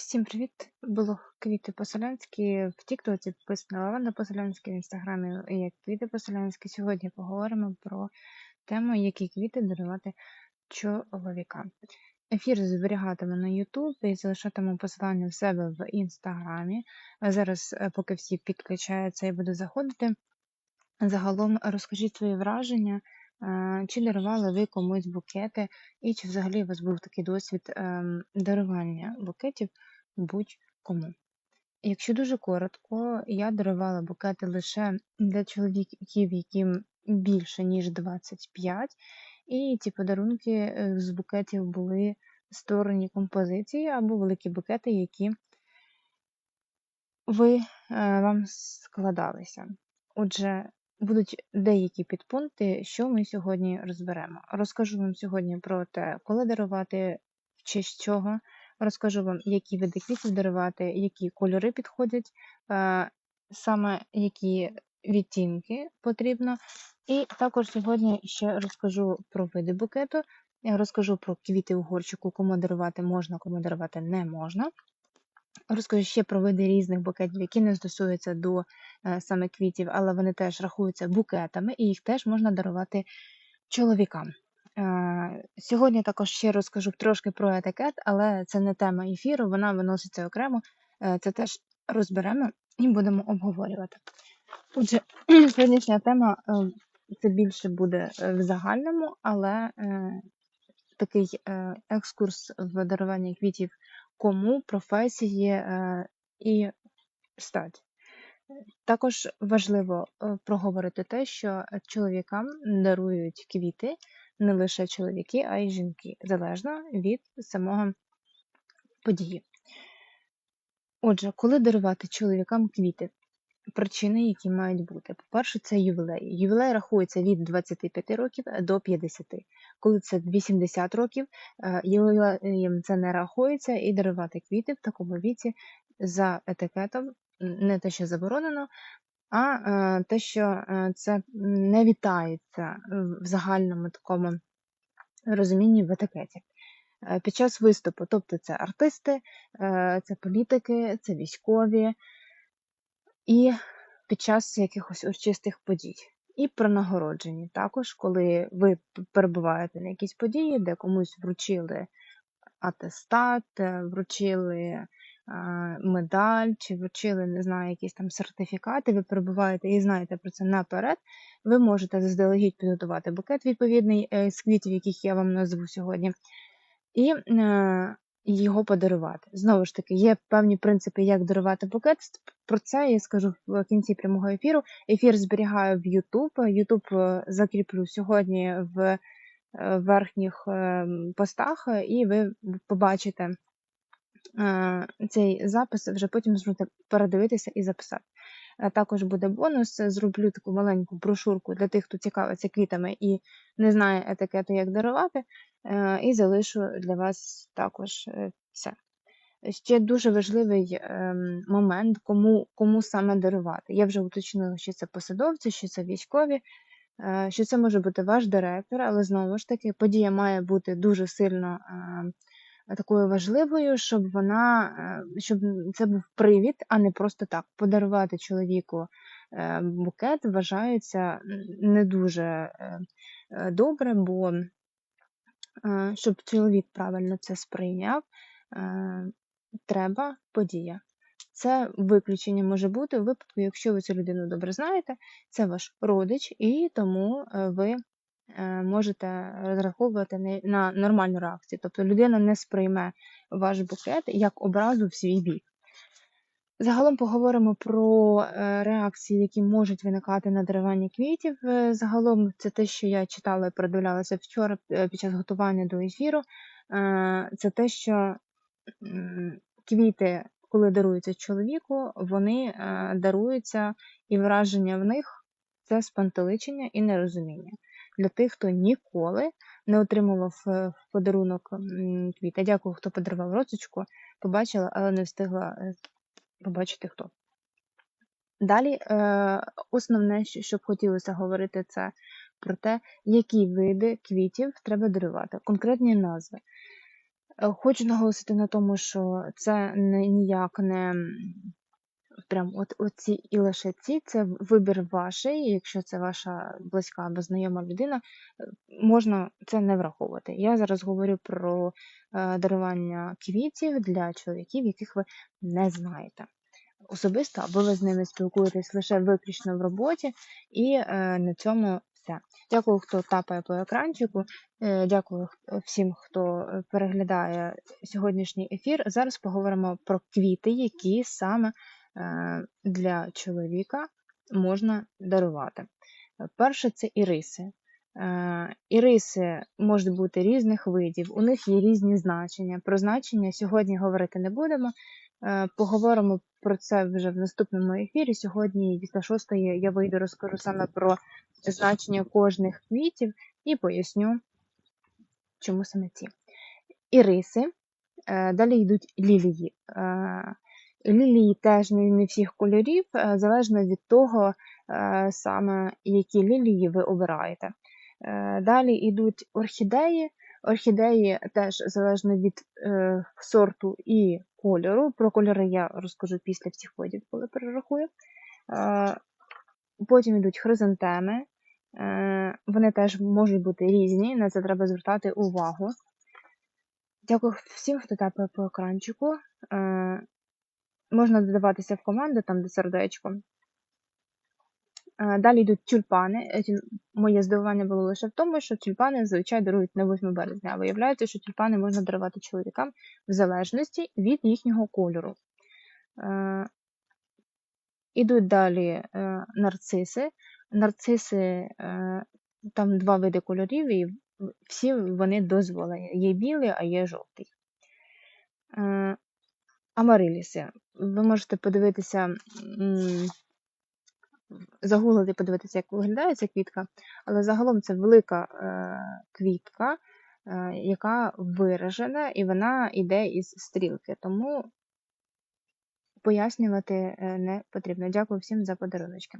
Всім привіт! Блог Квіти по-селянськи в Тіктоці підписана Лаванда по-селянськи, в інстаграмі як Квіти по-селянськи. Сьогодні поговоримо про тему, які квіти дарувати чоловікам. Ефір зберігатиму на YouTube і залишатиму посилання в себе в інстаграмі. Зараз, е, поки всі підключаються, я буду заходити. Загалом розкажіть свої враження, е, чи дарували ви комусь букети, і чи взагалі у вас був такий досвід ем, дарування букетів будь-кому. Якщо дуже коротко, я дарувала букети лише для чоловіків, яким більше, ніж 25, і ці подарунки е, з букетів були створені композиції або великі букети, які ви, е, вам складалися. Отже, будуть деякі підпункти, що ми сьогодні розберемо. Розкажу вам сьогодні про те, коли дарувати, в честь чого, розкажу вам, які види квітів дарувати, які кольори підходять, е, саме які відтінки потрібно. І також сьогодні ще розкажу про види букету, розкажу про квіти у горщику, кому дарувати можна, кому дарувати не можна. Розкажу ще про види різних букетів, які не стосуються до е, саме квітів, але вони теж рахуються букетами, і їх теж можна дарувати чоловікам. Е, Сьогодні також ще розкажу трошки про етикет, але це не тема ефіру, вона виноситься окремо. Е, Це теж розберемо і будемо обговорювати. Отже, сьогоднішня тема е, це більше буде в загальному, але такий екскурс в дарування квітів кому, професії і стать. Також важливо проговорити те, що чоловікам дарують квіти не лише чоловіки, а й жінки, залежно від самого події. Отже, коли дарувати чоловікам квіти? Причини, які мають бути. По-перше, це ювілей. Ювілей рахується від 25 років до 50. Коли це 80 років, е, ювілеєм це не рахується, і дарувати квіти в такому віці за етикетом не те, що заборонено, а е, те, що е, це не вітається в загальному такому розумінні в етикеті. Під час виступу, тобто це артисти, це політики, це військові і під час якихось урочистих подій. І про нагородження також, коли ви перебуваєте на якійсь події, де комусь вручили атестат, е, вручили медаль, чи вручили, не знаю, якісь там сертифікати, ви перебуваєте і знаєте про це наперед, ви можете заздалегідь підготувати букет відповідний е, з квітів, яких я вам назву сьогодні. І е, його подарувати. Знову ж таки, є певні принципи, як дарувати букет. Про це я скажу в кінці прямого ефіру. Ефір зберігаю в YouTube. YouTube е, закріплю сьогодні в верхніх е, постах, і ви побачите цей запис, вже потім зможете передивитися і записати. Також буде бонус. Зроблю таку маленьку брошурку для тих, хто цікавиться квітами і не знає етикету, як дарувати. І залишу для вас також е, це. Ще дуже важливий ем, момент, кому кому саме дарувати. Я вже уточнила, що це посадовці, що це військові, е, що це може бути ваш директор, але знову ж таки, подія має бути дуже сильно ем, такою важливою, щоб вона, е, щоб це був привід, а не просто так. Подарувати чоловіку е, букет вважається не дуже е, добре, бо щоб чоловік правильно це сприйняв, треба подія. Це виключення може бути в випадку, якщо ви цю людину добре знаєте, це ваш родич, і тому ви можете розраховувати на нормальну реакцію. Тобто людина не сприйме ваш букет як образу в свій бік. Загалом поговоримо про е, реакції, які можуть виникати на дарування квітів. Е, загалом, це те, що я читала і передивлялася вчора під час готування до ефіру. Це те, що квіти, коли даруються чоловіку, вони даруються і враження в них це спантеличення і нерозуміння для тих, хто ніколи не отримував е, в подарунок квіти. Дякую, хто подарував розочку, побачила, але не встигла е, побачити хто. Далі, е, основне, що б хотілося говорити, це про те, які види квітів треба дарувати, конкретні назви. Е, Хочу наголосити на тому, що це ніяк не прям от оці і лише ці, це вибір ваший. Якщо це ваша близька або знайома людина, е, можна це не враховувати. Я зараз говорю про е, дарування квітів для чоловіків, яких ви не знаєте. Особисто, або ви з ними спілкуєтесь лише виключно в роботі, і е, на цьому все. Дякую, хто тапає по екранчику. Е, Дякую всім, хто переглядає сьогоднішній ефір. Зараз поговоримо про квіти, які саме для чоловіка можна дарувати. Е, Перше це іриси. Е, Іриси можуть бути різних видів, у них є різні значення. Про значення сьогодні говорити не будемо. Е, Поговоримо про це вже в наступному ефірі. Сьогодні, після шостої, я вийду розкажу саме про значення кожних квітів і поясню, чому саме ці. Іриси. Е, Далі йдуть лілії. Лілії теж не всіх кольорів, е, залежно від того, е, саме які лілії ви обираєте. Е, Далі йдуть орхідеї. Орхідеї теж залежно від сорту і кольору. Про кольори я розкажу після всіх видів, коли перерахую. Потім йдуть хризантеми. Вони теж можуть бути різні, на це треба звертати увагу. Дякую всім, хто тапає по екранчику. Можна додаватися в команду, там де сердечко. Е, Далі йдуть тюльпани. Е, Моє здивування було лише в тому, що тюльпани зазвичай дарують на 8 березня. Виявляється, що тюльпани можна дарувати чоловікам в залежності від їхнього кольору. Е, Ідуть далі нарциси. Нарциси, там два види кольорів, і всі вони дозволені. Є білий, а є жовтий. Амариліси. Ви можете подивитися, загуглити, подивитися, як виглядає ця квітка, але загалом це велика е, квітка, е, яка виражена, і вона йде із стрілки. Тому пояснювати е, не потрібно. Дякую всім за подаруночки.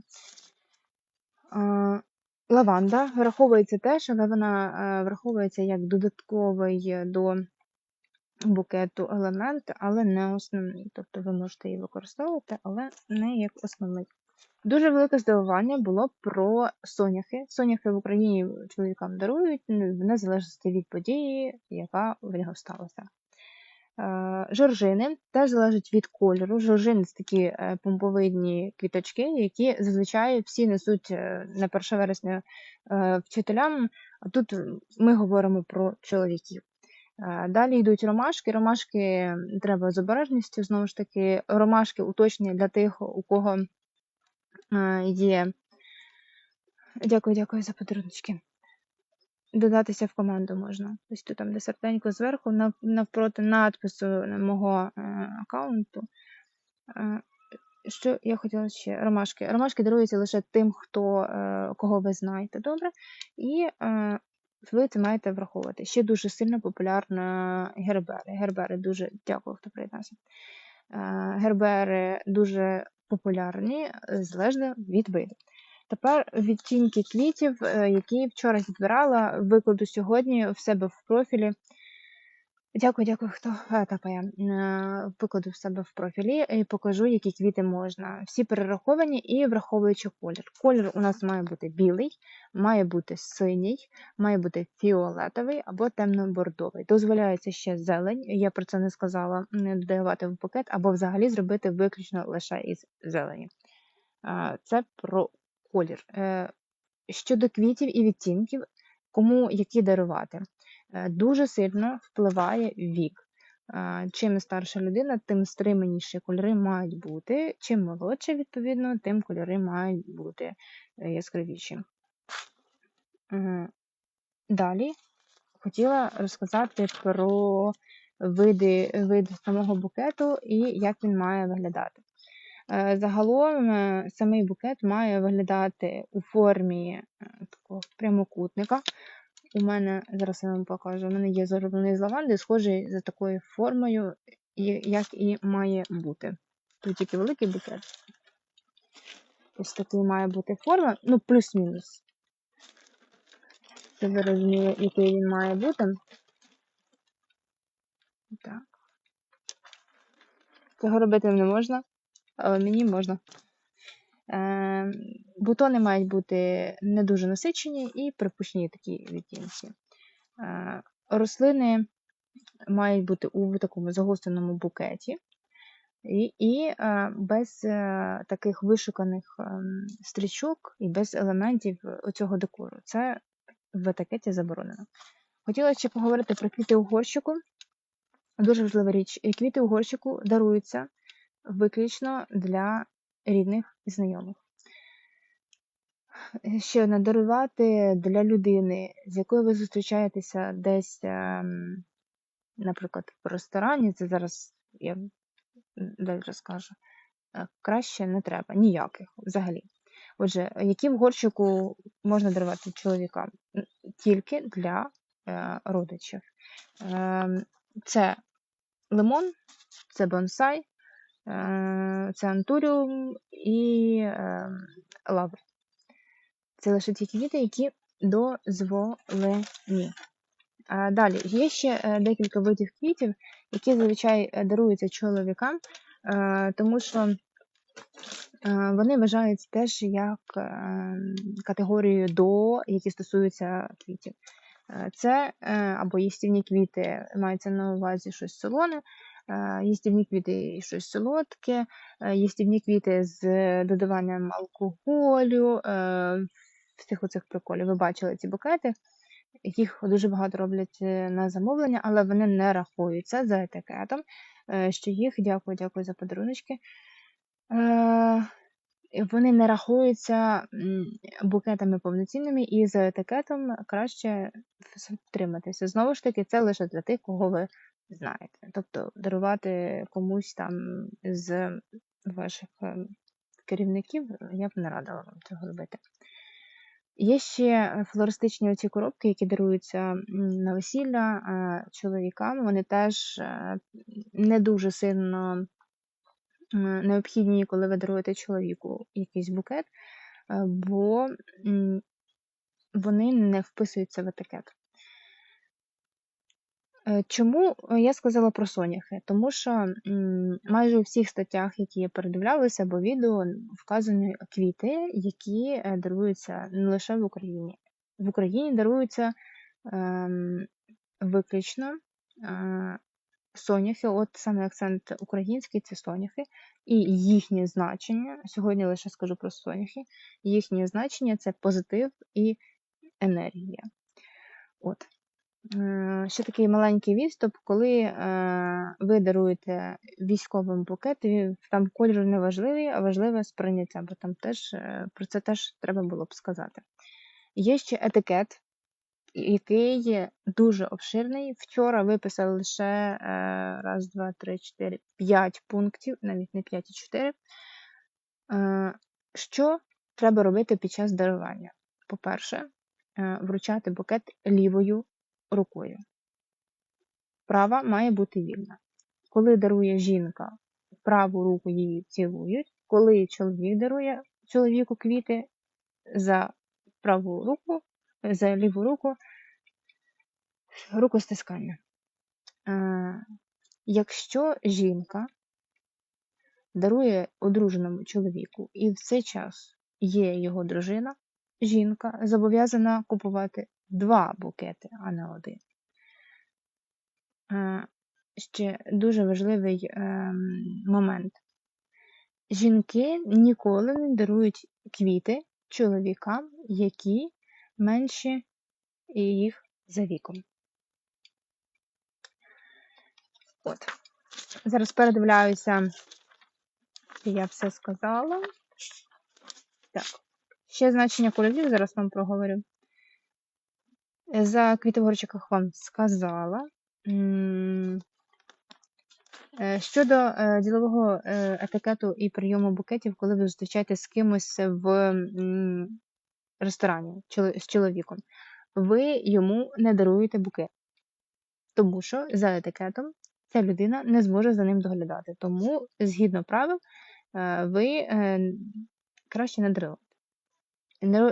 Лаванда враховується теж, але вона враховується як додатковий до букету елемент, але не основний. Тобто ви можете її використовувати, але не як основний. Дуже велике здивування було про соняхи. Соняхи в Україні чоловікам дарують, в незалежності від події, яка в нього сталася. Е, Жоржини теж залежить від кольору. Жоржини це такі е, помповидні квіточки, які зазвичай всі несуть е, на 1 вересня вчителям, а тут ми говоримо про чоловіків. Далі йдуть ромашки. Ромашки треба з обережністю, знову ж таки, ромашки уточнення для тих, у кого є. Дякую, дякую за подарунки. Додатися в команду можна. Ось тут там, де серденько зверху, навпроти надпису мого е, аккаунту. Що я хотіла ще? Ромашки. Ромашки даруються лише тим, хто, е, кого ви знаєте добре, і е, ви це маєте враховувати. Ще дуже сильно популярна гербери. Гербери дуже дякую, хто приєднався. Е, Гербери дуже популярні, е, залежно від виду. Тепер відтінки квітів, е, які вчора відбирала, викладу сьогодні в себе в профілі. Дякую, дякую, хто е, тапає. Е, Викладу в себе в профілі і покажу, які квіти можна. Всі перераховані і враховуючи колір. Колір у нас має бути білий, має бути синій, має бути фіолетовий або темно-бордовий. Дозволяється ще зелень, я про це не сказала, не додавати в пакет, або взагалі зробити виключно лише із зелені. Е, Це про колір. Е, Щодо квітів і відтінків, кому які дарувати. Е, Дуже сильно впливає вік. Е, Чим старша людина, тим стриманіші кольори мають бути. Чим молодше, відповідно, тим кольори мають бути е, яскравіші. Далі хотіла розказати про види, вид самого букету і як він має виглядати. Загалом самий букет має виглядати у формі такого прямокутника. У мене, зараз я вам покажу, у мене є зроблений з лаванди, схожий за такою формою, як і має бути. Тут тільки великий букет. Ось такий має бути форма, ну, плюс-мінус. Щоб ви розуміли, який він має бути. Так. Цього робити не можна, але мені можна. Е, бутони мають бути не дуже насичені і припущені такі відтінки. Е, рослини мають бути у такому загостеному букеті. І і е, без е, таких вишуканих е, стрічок і без елементів цього декору. Це в етикеті заборонено. Хотіла ще поговорити про квіти у горщику. Дуже важлива річ. Квіти у горщику даруються виключно для рідних і знайомих. Ще одне дарувати для людини, з якою ви зустрічаєтеся десь, ем, наприклад, в ресторані, це зараз я далі розкажу. Е, краще не треба, ніяких взагалі. Отже, які в горщику можна дарувати чоловікам? Тільки для е, родичів. Е, це лимон, це бонсай, е, це антуріум і е, лавр. Це лише ті квіти, які дозволені. Далі, є ще е, декілька видів квітів, які зазвичай е, даруються чоловікам, е, тому що вони вважаються теж як категорією до, які стосуються квітів. Це або їстівні квіти, мається на увазі щось солоне, їстівні квіти і щось солодке, їстівні квіти з додаванням алкоголю, всіх оцих приколів. Ви бачили ці букети. Їх дуже багато роблять е, на замовлення, але вони не рахуються за етикетом. Е, що їх, дякую, дякую за подаруночки. Е, вони не рахуються букетами повноцінними, і за етикетом краще втриматися. Знову ж таки, це лише для тих, кого ви знаєте. Тобто дарувати комусь там з ваших керівників я б не радила вам цього робити. Є ще е, флористичні оці коробки, які даруються на весілля чоловікам. Вони теж е, не дуже сильно необхідні, коли ви даруєте чоловіку якийсь букет, е, бо вони не вписуються в етикет. Е, чому е, я сказала про соняхи? Тому що майже у всіх статтях, які я передивлялася, або відео, вказані квіти, які е, даруються не лише в Україні. В Україні даруються ем, виключно соняхи, от саме акцент український це соняхи, і їхнє значення, сьогодні лише скажу про соняхи, їхнє значення це позитив і енергія. От. Е, ще такий маленький відступ, коли е, ви даруєте військовим букет, там кольор не важливий, а важливе сприйняття, бо там теж е, про це теж треба було б сказати. Є ще етикет, який дуже обширний. Вчора виписали лише раз, два, три, чотири, п'ять пунктів, навіть не п'ять і чотири. Що треба робити під час дарування? По-перше, вручати букет лівою рукою. Права має бути вільна. Коли дарує жінка, праву руку її цілують, коли чоловік дарує чоловіку квіти за праву руку, за ліву руку, рукостискання. Е, якщо жінка дарує одруженому чоловіку і в цей час є його дружина, жінка зобов'язана купувати два букети, а не один. Е, ще дуже важливий ем, момент. Жінки ніколи не дарують квіти чоловікам, які менші їх за віком. От. Зараз передивляюся, я все сказала. Так, ще значення кольорів, зараз вам проговорю. За квіти в горчиках вам сказала. Е, щодо е, ділового е, етикету і прийому букетів, коли ви зустрічаєтесь з кимось в ресторані з чоловіком, ви йому не даруєте букет. Тому що за етикетом ця людина не зможе за ним доглядати. Тому, згідно правил, ви краще не даруєте.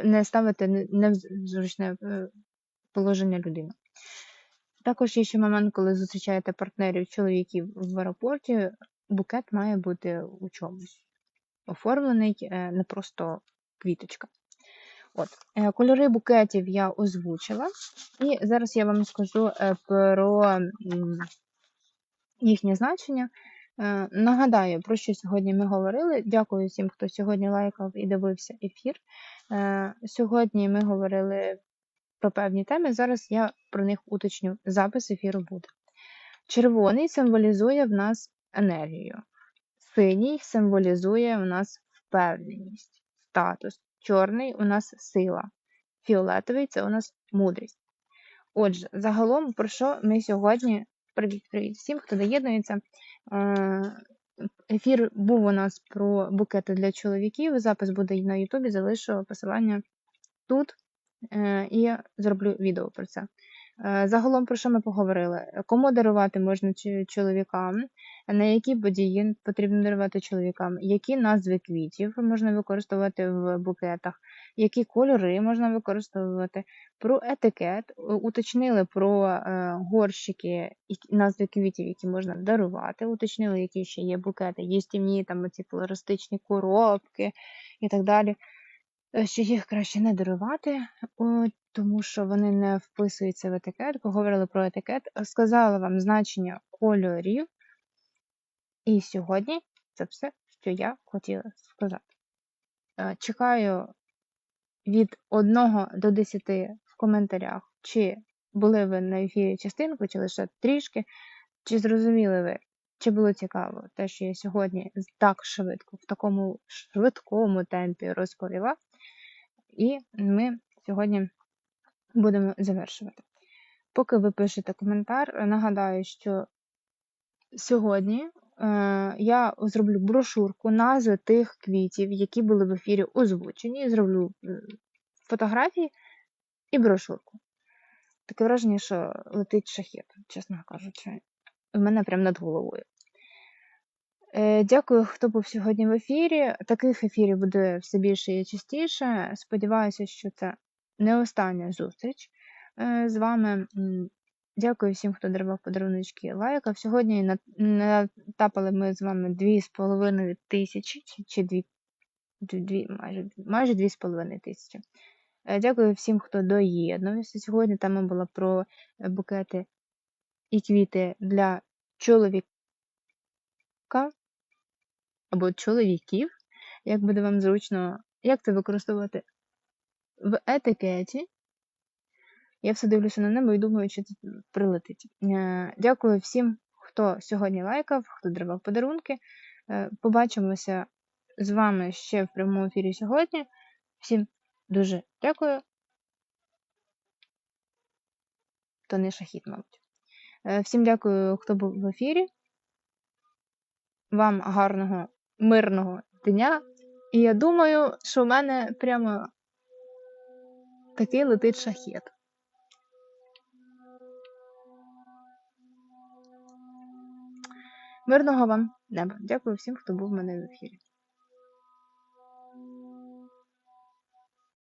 Не ставите незручне положення людини. Також є ще момент, коли зустрічаєте партнерів чоловіків в аеропорті, букет має бути у чомусь оформлений, е, не просто квіточка. От, е, кольори букетів я озвучила, і зараз я вам скажу е, про їхнє значення. Нагадаю, про що сьогодні ми говорили. Дякую всім, хто сьогодні лайкав і дивився ефір. Сьогодні ми говорили про певні теми. Зараз я про них уточню. Запис ефіру буде. Червоний символізує в нас енергію, синій символізує в нас впевненість, статус, чорний у нас сила, фіолетовий це у нас мудрість. Отже, загалом, про що ми сьогодні. Привіт-привіт всім, хто доєднується. Е, Ефір був у нас про букети для чоловіків. Запис буде на Ютубі, залишу посилання тут і зроблю відео про це. Е, Загалом про що ми поговорили? Кому дарувати можна чоловікам, на які події потрібно дарувати чоловікам, які назви квітів можна використовувати в букетах, які кольори можна використовувати, про етикет, уточнили про е, горщики назви квітів, які можна дарувати, уточнили, які ще є букети, їстівні, там оці флористичні коробки і так далі. Е, Що їх краще не дарувати, тому що вони не вписуються в етикет. Поговорили про етикет, сказала вам значення кольорів. І сьогодні це все, що я хотіла сказати. Е, Чекаю від 1 до 10 в коментарях, чи були ви на ефірі частинку, чи лише трішки, чи зрозуміли ви, чи було цікаво те, що я сьогодні так швидко, в такому швидкому темпі розповіла. І ми сьогодні будемо завершувати. Поки ви пишете коментар, е, нагадаю, що сьогодні е, я зроблю брошурку назви тих квітів, які були в ефірі озвучені. Зроблю фотографії і брошурку. Таке враження, що летить шахет, чесно кажучи. У мене прямо над головою. Е, Дякую, хто був сьогодні в ефірі. Таких ефірів буде все більше і частіше. Сподіваюся, що це не остання зустріч з вами. Дякую всім, хто дарував подаруночки лайкав. Сьогодні натапали ми з вами дві з половиною тисячі, чи, чи дві, дві, дві майже, майже дві з половиною тисячі. Е, Дякую всім, хто доєднувався. Сьогодні тема була про букети і квіти для чоловіка або чоловіків, як буде вам зручно, як це використовувати в етикеті. Я все дивлюся на небо і думаю, чи це прилетить. Е, Дякую всім, хто сьогодні лайкав, хто дарував подарунки. Е, Побачимося з вами ще в прямому ефірі сьогодні. Всім дуже дякую. То не шахіт, мабуть. Е, Всім дякую, хто був в ефірі. Вам гарного, мирного дня. І я думаю, що в мене прямо такий летить шахет. Мирного вам неба. Дякую всім, хто був в мене в ефірі.